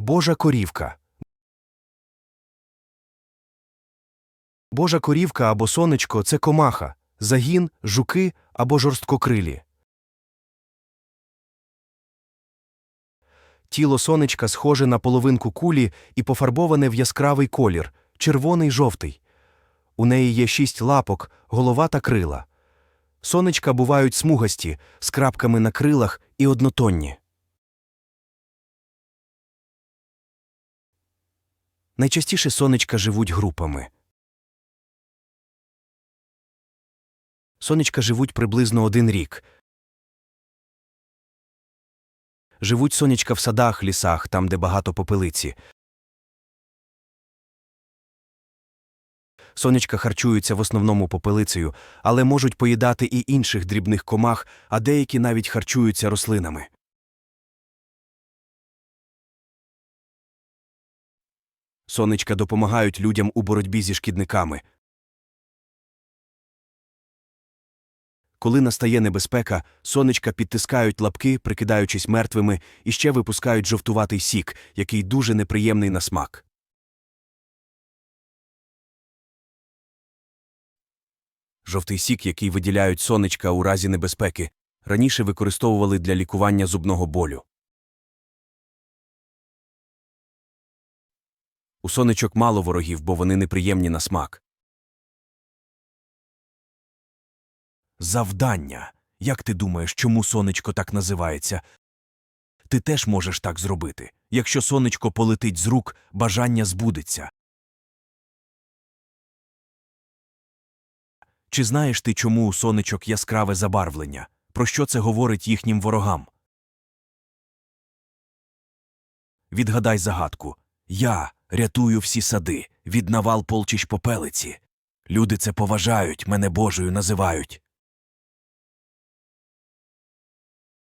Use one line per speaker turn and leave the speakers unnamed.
Божа корівка. Божа корівка або сонечко це комаха, загін, жуки або жорсткокрилі. Тіло сонечка схоже на половинку кулі і пофарбоване в яскравий колір червоний жовтий. У неї є шість лапок, голова та крила. Сонечка бувають смугасті, з крапками на крилах і однотонні. Найчастіше сонечка живуть групами. Сонечка живуть приблизно один рік. Живуть сонечка в садах, лісах, там, де багато попелиці. Сонечка харчуються в основному попелицею, але можуть поїдати і інших дрібних комах, а деякі навіть харчуються рослинами. Сонечка допомагають людям у боротьбі зі шкідниками. Коли настає небезпека, сонечка підтискають лапки, прикидаючись мертвими, і ще випускають жовтуватий сік, який дуже неприємний на смак. Жовтий сік, який виділяють сонечка у разі небезпеки, раніше використовували для лікування зубного болю. У сонечок мало ворогів, бо вони неприємні на смак. Завдання. Як ти думаєш, чому сонечко так називається? Ти теж можеш так зробити. Якщо сонечко полетить з рук, бажання збудеться. Чи знаєш ти, чому у сонечок яскраве забарвлення? Про що це говорить їхнім ворогам? Відгадай загадку. Я рятую всі сади від навал полчищ попелиці. Люди це поважають, мене Божою називають.